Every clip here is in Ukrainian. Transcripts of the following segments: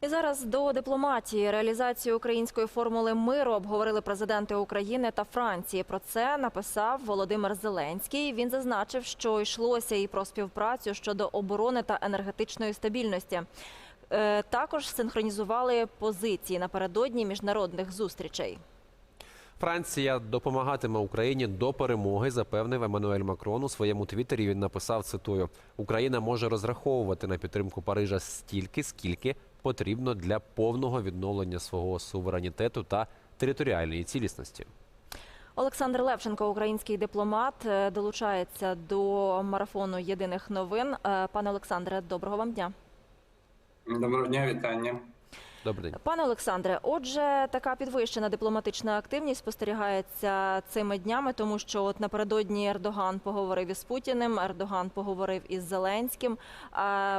І зараз до дипломатії реалізацію української формули миру обговорили президенти України та Франції. Про це написав Володимир Зеленський. Він зазначив, що йшлося і про співпрацю щодо оборони та енергетичної стабільності. Е, Також синхронізували позиції напередодні міжнародних зустрічей. Франція допомагатиме Україні до перемоги, запевнив Еммануель Макрон у своєму твіттері. Він написав: цитую: Україна може розраховувати на підтримку Парижа стільки, скільки потрібно для повного відновлення свого суверенітету та територіальної цілісності. Олександр Левченко, український дипломат, е, долучається до марафону єдиних новин. Е, Пане Олександре, доброго вам дня. Доброго дня, вітання. Добрий день. Пане Олександре, отже, така підвищена дипломатична активність спостерігається цими днями, тому що от напередодні Ердоган поговорив із Путіним, Ердоган поговорив із Зеленським.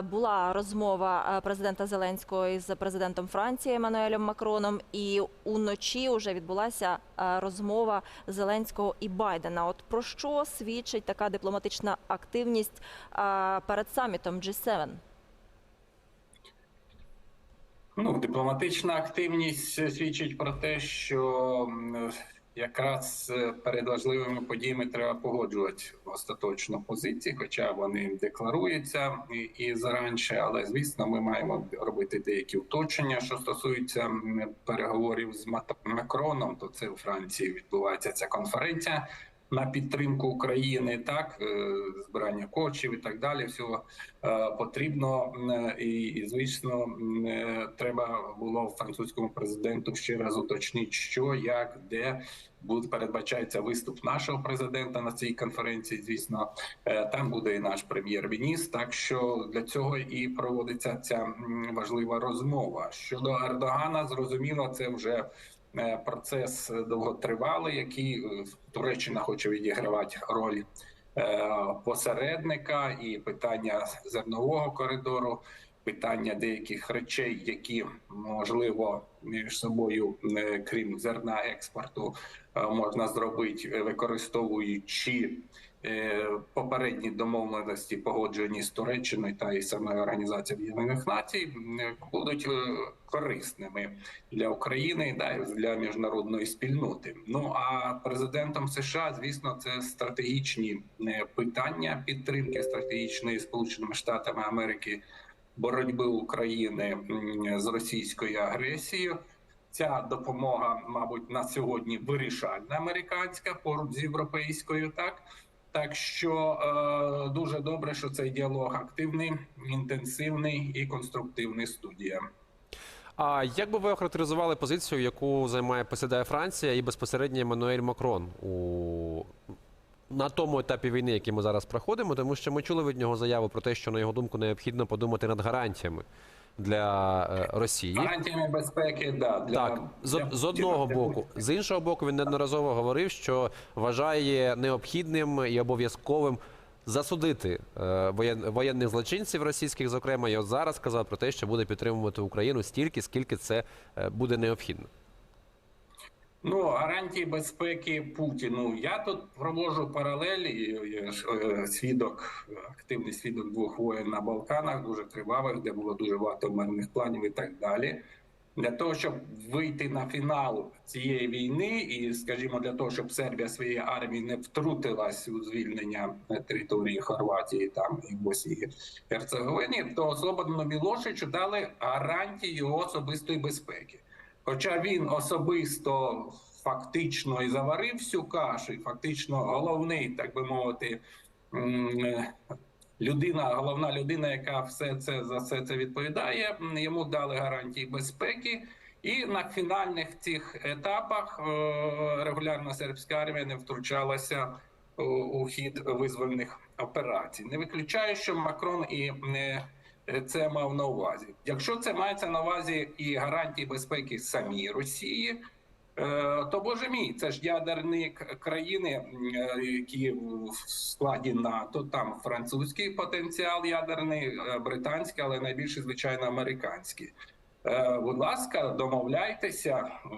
Була розмова президента Зеленського із президентом Франції Еммануелем Макроном, і уночі вже відбулася розмова Зеленського і Байдена. От про що свідчить така дипломатична активність перед самітом G7? Ну, дипломатична активність свідчить про те, що якраз е, перед важливими подіями треба погоджувати остаточну позицію, хоча вони декларуються і, заранше. Але звісно, ми маємо робити деякі уточнення, що стосується переговорів з Макроном. То це у Франції відбувається ця конференція. На підтримку України, так е, збирання коштів і так далі. Всього е, потрібно і, і звісно, е, треба було французькому президенту ще раз уточнити, що як де буде передбачається виступ нашого президента на цій конференції. Звісно, Е, там буде і наш прем'єр-міністр. Так що для цього і проводиться ця важлива розмова щодо Ердогана. Зрозуміло, це вже. Е, Процес довготривалий, який е, Туреччина хоче відігравати роль е, посередника і питання зернового коридору, питання деяких речей, які можливо між собою, крім зерна експорту, можна зробити, використовуючи попередні домовленості, погоджені з Туреччиною та і самою організацією Об'єднаних Націй, е, будуть е, корисними для України да, для міжнародної спільноти. Ну а президентом США, звісно, це стратегічні е, питання підтримки стратегічної Сполученими Штатами Америки боротьби України з російською агресією. Ця допомога, мабуть, на сьогодні вирішальна американська поруч з європейською, так. Так що е, дуже добре, що цей діалог активний, інтенсивний і конструктивний студія. А як би ви охарактеризували позицію, яку займає посідає Франція і безпосередньо Еммануель Макрон у на тому етапі війни, який ми зараз проходимо, тому що ми чули від нього заяву про те, що на його думку необхідно подумати над гарантіями для е, Росії. Гарантіями безпеки, да для Так, з, для з одного для- боку, з іншого боку, він неодноразово говорив, що вважає необхідним і обов'язковим засудити е, воєнних злочинців російських, зокрема, і от зараз сказав про те, що буде підтримувати Україну стільки, скільки це е, буде необхідно. Ну, гарантії безпеки Путіну. Я тут проводжу паралелі. Я ж, е, свідок, активний свідок двох воєн на Балканах, дуже кривавих, де було дуже багато мирних планів і так далі. Для того, щоб вийти на фінал цієї війни, і, скажімо, для того, щоб Сербія своєї армії не втрутилась у звільнення е, території Хорватії там і Боснії і Герцеговини, то Слободану Мілошичу дали гарантії його особистої безпеки. Хоча він особисто фактично і заварив всю кашу, і фактично головний, так би мовити, е, людина, головна людина, яка все це за все це відповідає. Йому дали гарантії безпеки. І на фінальних цих етапах е, регулярна сербська армія не втручалася у, хід визвольних операцій. Не виключаю, що Макрон і не це мав на увазі. Якщо це мається на увазі і гарантії безпеки самій Росії, е, то боже мій, це ж ядерні країни, е, які в складі НАТО, там французький потенціал ядерний, е, британський, але найбільше, звичайно, американський. Е, Будь ласка, домовляйтеся е,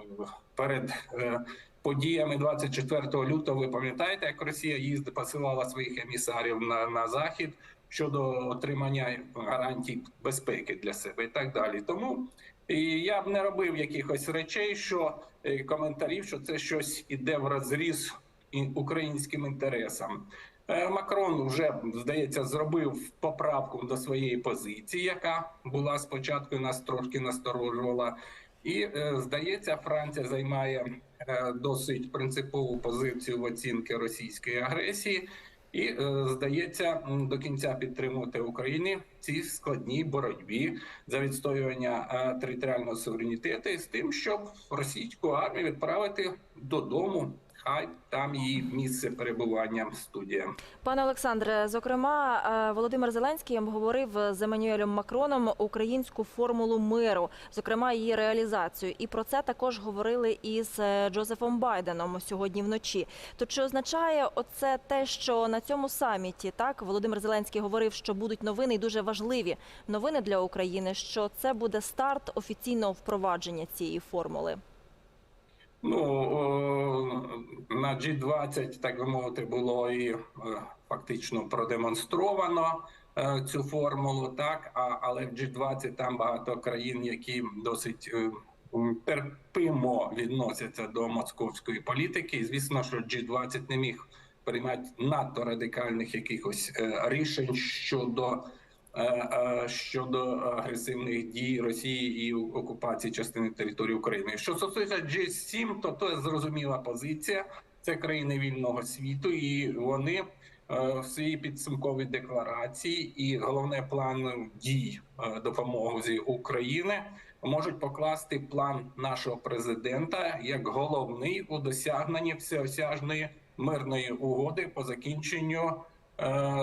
перед е, подіями 24 лютого. Ви пам'ятаєте, як Росія їздила, посилала своїх емісарів на, на захід? Щодо отримання гарантій безпеки для себе і так далі. Тому і я б не робив якихось речей, що е, коментарів, що це щось іде в розріз українським інтересам. Е, Макрон вже здається зробив поправку до своєї позиції, яка була спочатку нас трошки насторожувала. І е, здається, Франція займає е, досить принципову позицію в оцінки російської агресії, і е, здається, до кінця підтримувати Україні ці складній боротьбі за відстоювання е, територіального суверенітету з тим, щоб російську армію відправити додому. Хай там її місце перебування студія. Пане Олександре, зокрема, е, Володимир Зеленський обговорив з Еммануелем Макроном українську формулу миру, зокрема її реалізацію. І про це також говорили із е, Джозефом Байденом сьогодні вночі. То чи означає оце те, що на цьому саміті так Володимир Зеленський говорив, що будуть новини і дуже важливі новини для України, що це буде старт офіційного впровадження цієї формули? Ну на G20, так би мовити, було і е, фактично продемонстровано е, цю формулу, так а але в G20 там багато країн, які досить е, терпимо відносяться до московської політики. І звісно, що G20 не міг приймати надто радикальних якихось рішень щодо. Щодо агресивних дій Росії і окупації частини території України, що стосується G7, то це зрозуміла позиція. Це країни вільного світу, і вони е, в своїй підсумковій декларації і головне план дій е, допомоги України можуть покласти план нашого президента як головний у досягненні всеосяжної мирної угоди по закінченню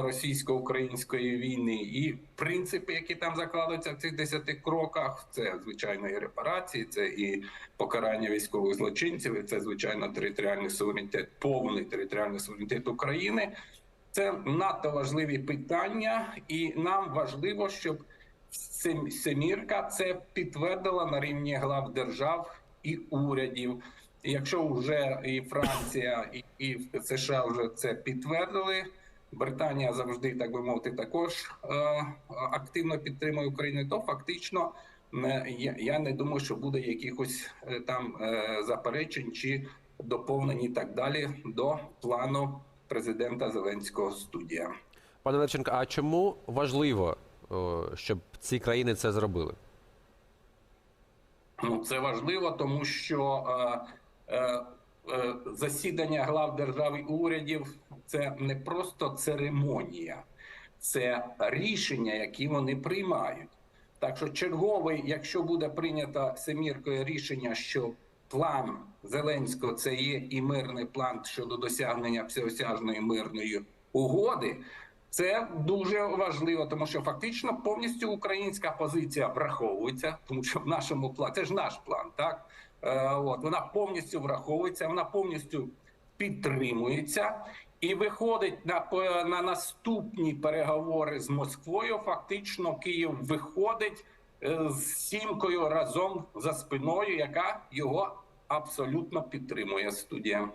російсько-української війни. І принципи, які там закладуються в цих десяти кроках, це звичайно і репарації, це і покарання військових злочинців, і це звичайно територіальний суверенітет, повний територіальний суверенітет України. Це надто важливі питання, і нам важливо, щоб семірка це підтвердила на рівні глав держав і урядів. Якщо вже і Франція, і, і США вже це підтвердили. Британія завжди, так би мовити, також е, активно підтримує Україну, то фактично я, не думаю, що буде якихось е, там е, заперечень чи доповнень і так далі до плану президента Зеленського студія. Пане Левченко, а чому важливо, щоб ці країни це зробили? Ну, це важливо, тому що е, е, засідання глав держав і урядів це не просто церемонія, це рішення, які вони приймають. Так що черговий, якщо буде прийнято семіркою рішення, що план Зеленського це є і мирний план щодо досягнення всеосяжної мирної угоди. Це дуже важливо, тому що фактично повністю українська позиція враховується, тому що в нашому плані це ж наш план, так е, от вона повністю враховується, вона повністю підтримується і виходить на на наступні переговори з Москвою. Фактично, Київ виходить е, з сімкою разом за спиною, яка його абсолютно підтримує. Студія.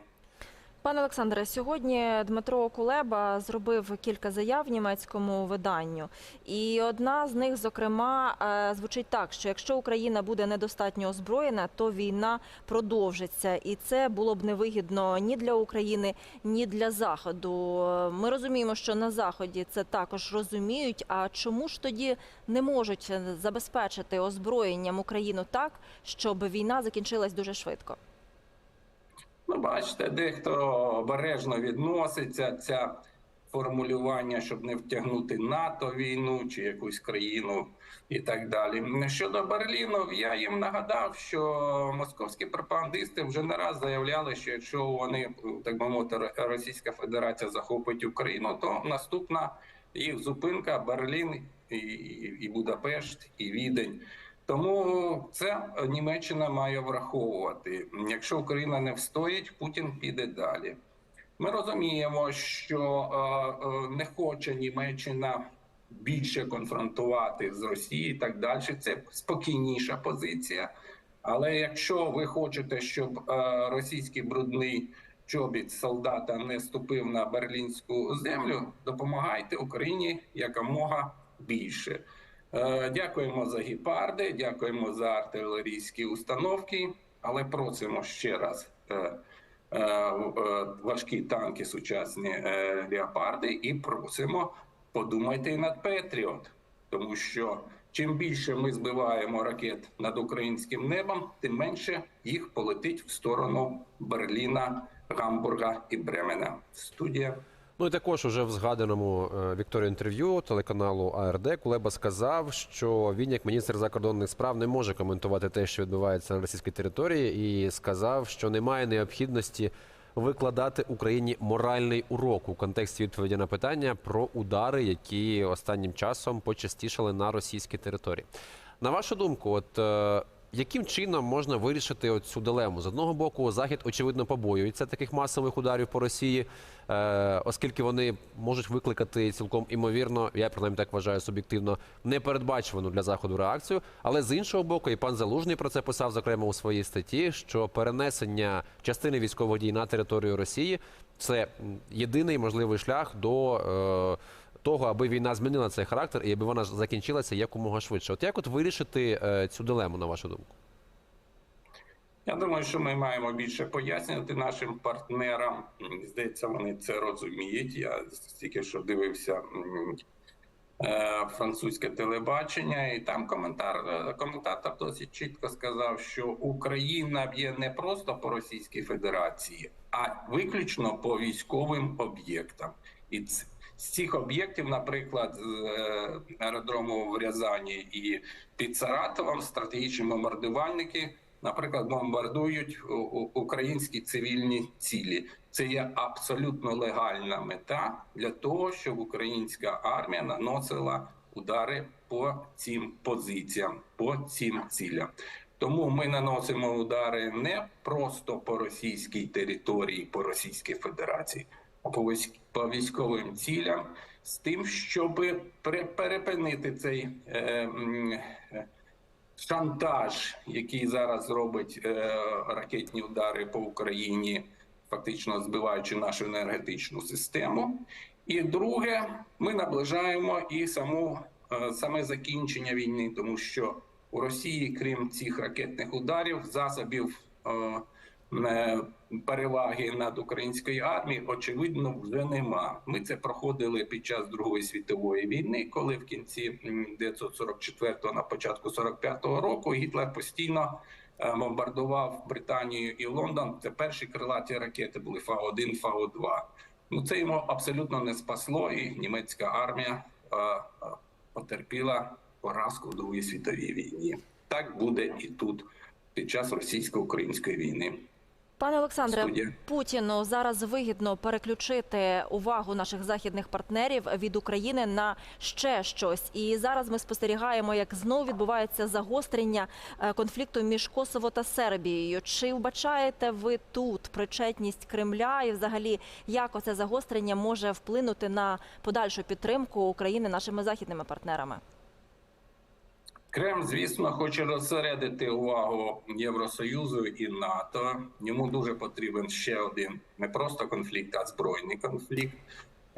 Пане Олександре, сьогодні Дмитро Кулеба зробив кілька заяв німецькому виданню, і одна з них, зокрема, е, звучить так: що якщо Україна буде недостатньо озброєна, то війна продовжиться, і це було б невигідно ні для України, ні для Заходу. Ми розуміємо, що на заході це також розуміють. А чому ж тоді не можуть забезпечити озброєнням Україну так, щоб війна закінчилась дуже швидко? Ну, бачите, дехто обережно відноситься ця формулювання, щоб не втягнути НАТО війну чи якусь країну і так далі. Щодо Берліну, я їм нагадав, що московські пропагандисти вже не раз заявляли, що якщо вони так би мовити, Російська Федерація захопить Україну, то наступна їх зупинка Берлін і, і, і Будапешт, і Відень. Тому це Німеччина має враховувати. Якщо Україна не встоїть, Путін піде далі. Ми розуміємо, що е, е, не хоче Німеччина більше конфронтувати з Росією і так далі. Це спокійніша позиція. Але якщо ви хочете, щоб е, російський брудний чобіт солдата не ступив на берлінську землю, допомагайте Україні якомога більше. Е, Дякуємо за гепарди, дякуємо за артилерійські установки, але просимо ще раз. е, е, Важкі танки, сучасні леопарди, і просимо подумайте над Петріот, тому що чим більше ми збиваємо ракет над українським небом, тим менше їх полетить в сторону Берліна, Гамбурга і Бремена. Студія. Ну і також уже в згаданому е, Вікторію інтерв'ю телеканалу АРД Кулеба сказав, що він, як міністр закордонних справ, не може коментувати те, що відбувається на російській території, і сказав, що немає необхідності викладати Україні моральний урок у контексті відповіді на питання про удари, які останнім часом почастішали на російській території. На вашу думку, от е, яким чином можна вирішити цю дилему? З одного боку, Захід очевидно побоюється таких масових ударів по Росії, е, оскільки вони можуть викликати цілком імовірно, я принаймні так вважаю суб'єктивно, непередбачувану для заходу реакцію. Але з іншого боку, і пан Залужний про це писав зокрема у своїй статті, що перенесення частини військових дій на територію Росії це єдиний можливий шлях до. Е, того, аби війна змінила цей характер і аби вона закінчилася якомога швидше. От як от вирішити е, цю дилему, на вашу думку? Я думаю, що ми маємо більше пояснювати нашим партнерам. Здається, вони це розуміють. Я тільки що дивився е, французьке телебачення, і там коментар е, коментатор досить чітко сказав, що Україна б'є не просто по Російській Федерації, а виключно по військовим об'єктам. І з цих об'єктів, наприклад, з е, аеродрому в Рязані і під Саратовом стратегічні бомбардувальники, наприклад, бомбардують українські цивільні цілі. Це є абсолютно легальна мета для того, щоб українська армія наносила удари по цим позиціям, по цим цілям. Тому ми наносимо удари не просто по російській території, по Російській Федерації, по військовим цілям з тим, щоб перепинити цей е, е, шантаж, який зараз робить е, ракетні удари по Україні, фактично збиваючи нашу енергетичну систему. І друге, ми наближаємо і саму саме закінчення війни, тому що у Росії, крім цих ракетних ударів, засобів переваги над українською армією, очевидно, вже нема. Ми це проходили під час Другої світової війни, коли в кінці 1944-го, на початку 45-го року Гітлер постійно е, бомбардував Британію і Лондон. Це перші крилаті ракети були Фау-1, Фау-2. Ну це йому абсолютно не спасло, і німецька армія е, е, потерпіла поразку в Другій світовій війні. Так буде і тут під час російсько-української війни. Пане Олександре, Студія. Путіну зараз вигідно переключити увагу наших західних партнерів від України на ще щось. І зараз ми спостерігаємо, як знову відбувається загострення е, конфлікту між Косово та Сербією. Чи вбачаєте ви тут причетність Кремля і, взагалі, як оце загострення може вплинути на подальшу підтримку України нашими західними партнерами? Кремль, звісно, хоче розсередити увагу Євросоюзу і НАТО. Йому дуже потрібен ще один не просто конфлікт, а збройний конфлікт.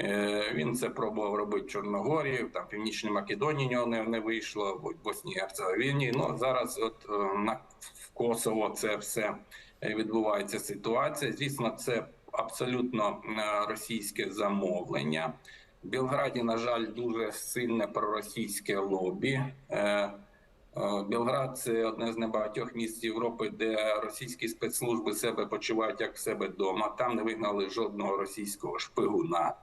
Е, Він це пробував робити в Чорногорії, там Північній Македонії нього не, не вийшло, в Босній і Герцеговині. Ну зараз, от е, на в Косово, це все е, відбувається ситуація. Звісно, це абсолютно російське замовлення. В Білграді, на жаль, дуже сильне проросійське лобі. Е, Білград це одне з небагатьох місць Європи, де російські спецслужби себе почувають як себе вдома. Там не вигнали жодного російського шпигуна.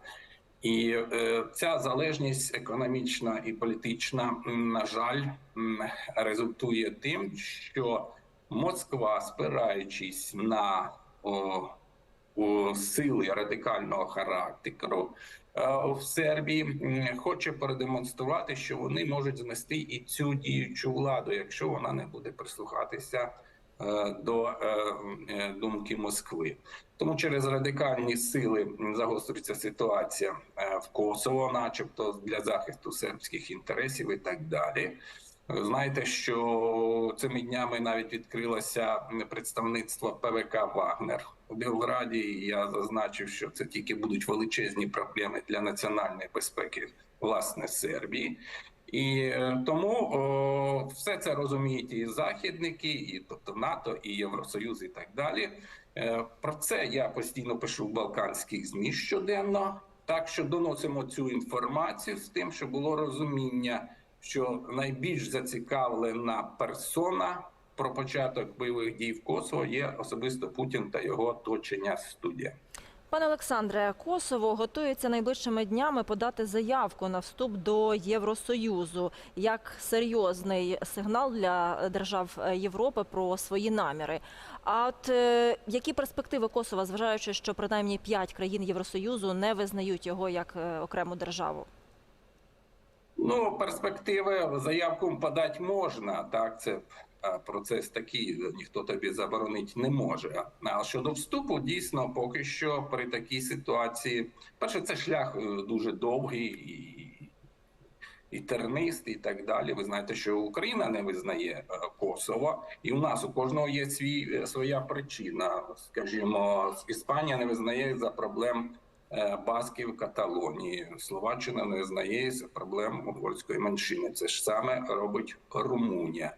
І е, ця залежність економічна і політична, на жаль, результує тим, що Москва, спираючись на о, о, сили радикального характеру в Сербії, хоче продемонструвати, що вони можуть знести і цю діючу владу, якщо вона не буде прислухатися е, до е, е, думки Москви. Тому через радикальні сили м, загострюється ситуація е, в Косово, начебто для захисту сербських інтересів і так далі. Знаєте, що цими днями навіть відкрилося представництво ПВК Вагнер у Белграді. І я зазначив, що це тільки будуть величезні проблеми для національної безпеки власне Сербії. І е, тому о, все це розуміють і західники, і тобто НАТО, і Євросоюз, і так далі. Е, Про це я постійно пишу в балканських змі щоденно. Так що доносимо цю інформацію з тим, щоб було розуміння, що найбільш зацікавлена персона про початок бойових дій в Косово є особисто Путін та його оточення студія. Пане Олександре, Косово готується найближчими днями подати заявку на вступ до Євросоюзу як серйозний сигнал для держав Європи про свої наміри. А от е, які перспективи Косова, зважаючи, що принаймні п'ять країн Євросоюзу не визнають його як е, окрему державу? Ну, перспективи заявку подати можна, так це процес такий, ніхто тобі заборонити не може. А щодо вступу, дійсно, поки що при такій ситуації, перше, це шлях е, дуже довгий і, і тернистий, і так далі. Ви знаєте, що Україна не визнає е, Косово, і у нас у кожного є свій е, своя причина. Скажімо, Іспанія не визнає за проблем е, басків Каталонії. Словаччина не визнає з проблем угорської меншини. Це ж саме робить Румунія.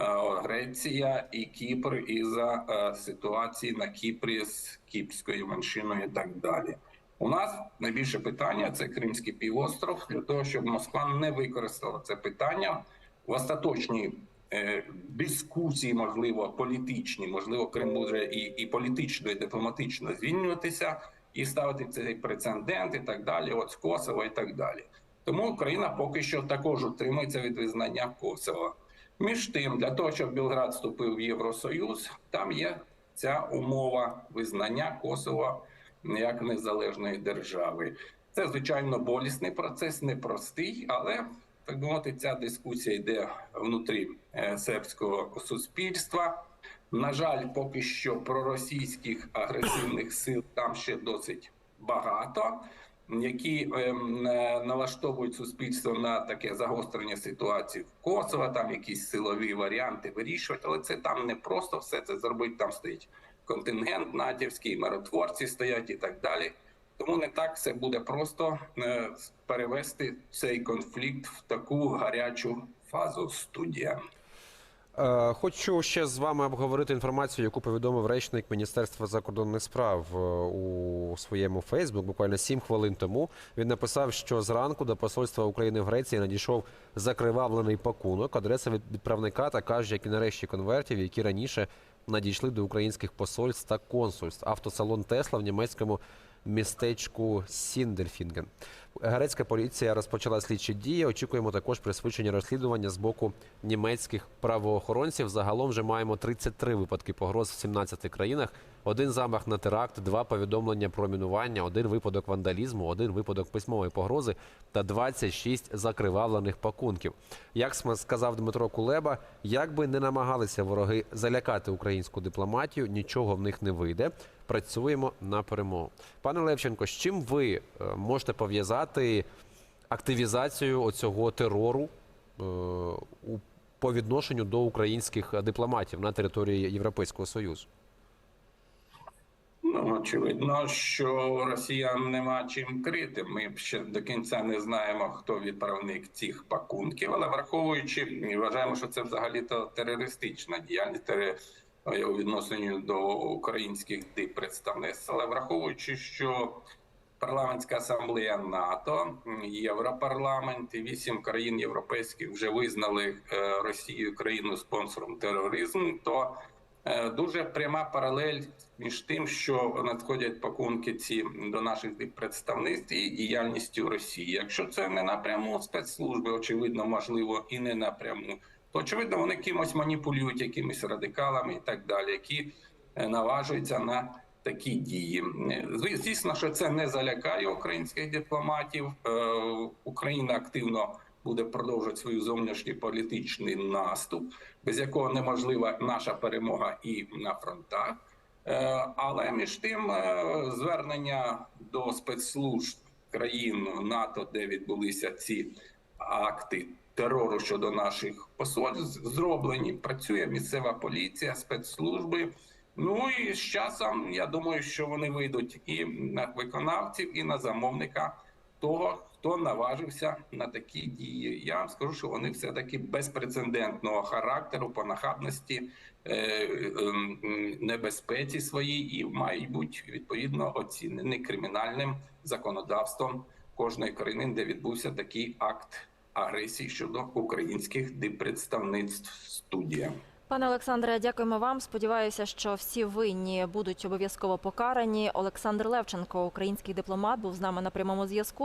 Греція і Кіпр із за е, ситуації на Кіпрі з кіпрською меншиною і так далі. У нас найбільше питання це Кримський півостров для того, щоб Москва не використала це питання в остаточній е, дискусії, можливо, політичні, можливо, Крим буде і, і політично, і дипломатично звільнюватися, і ставити цей прецедент, і так далі, от з Косово, і так далі. Тому Україна поки що також утримується від визнання Косова. Між тим, для того, щоб Білград вступив в Євросоюз, там є ця умова визнання Косова як незалежної держави. Це звичайно болісний процес, непростий, але так би мовити, ця дискусія йде внутрі е, сербського суспільства. На жаль, поки що проросійських агресивних сил там ще досить багато, які ем, е, налаштовують суспільство на таке загострення ситуації в Косово, там якісь силові варіанти вирішувати, але це там не просто все це зробити. Там стоїть контингент натівський, миротворці стоять і так далі. Тому не так все буде просто е, перевести цей конфлікт в таку гарячу фазу студія. Е, Хочу ще з вами обговорити інформацію, яку повідомив речник Міністерства закордонних справ е, у своєму Фейсбук. Буквально 7 хвилин тому він написав, що зранку до посольства України в Греції надійшов закривавлений пакунок. Адреса від відправника така ж, як і нарешті конвертів, які раніше надійшли до українських посольств та консульств. Автосалон Тесла в німецькому містечку Сіндельфінген. Грецька поліція розпочала слідчі дії. Очікуємо також присвідчення розслідування з боку німецьких правоохоронців. Загалом вже маємо 33 випадки погроз в 17 країнах. Один замах на теракт, два повідомлення про мінування, один випадок вандалізму, один випадок письмової погрози та 26 закривавлених пакунків. Як сказав Дмитро Кулеба, як би не намагалися вороги залякати українську дипломатію, нічого в них не вийде. Працюємо на перемогу. Пане Левченко, з чим ви е, можете пов'язати активізацію оцього терору е, по відношенню до українських дипломатів на території Європейського союзу? Очевидно, що росіян нема чим крити. Ми ще до кінця не знаємо, хто відправник цих пакунків, але враховуючи, вважаємо, що це взагалі-то терористична діяльність тере- у відношенні до українських диппредставництв. Але враховуючи, що парламентська асамблея НАТО, Європарламент і вісім країн європейських вже визнали е, Росію країну спонсором тероризму, то Е, Дуже пряма паралель між тим, що надходять пакунки ці до наших представництв і діяльністю Росії. Якщо це не напряму спецслужби, очевидно, можливо, і не напряму, то очевидно вони кимось маніпулюють, якимись радикалами і так далі, які е, наважуються на такі дії. Е, Звісно, що це не залякає українських дипломатів. Е, Україна активно буде продовжувати свою зовнішній політичний наступ, без якого неможлива наша перемога і на фронтах. Е, Але між тим е, звернення до спецслужб країн НАТО, де відбулися ці акти терору щодо наших посольств зроблені. Працює місцева поліція, спецслужби. Ну і з часом я думаю, що вони вийдуть і на виконавців, і на замовника того, хто наважився на такі дії. Я вам скажу, що вони все таки безпрецедентного характеру, по нахабності, е, м, небезпеці своїй і мають бути відповідно оцінені кримінальним законодавством кожної країни, де відбувся такий акт агресії щодо українських диппредставництв. Студія. Пане Олександре, дякуємо вам. Сподіваюся, що всі винні будуть обов'язково покарані. Олександр Левченко, український дипломат, був з нами на прямому зв'язку.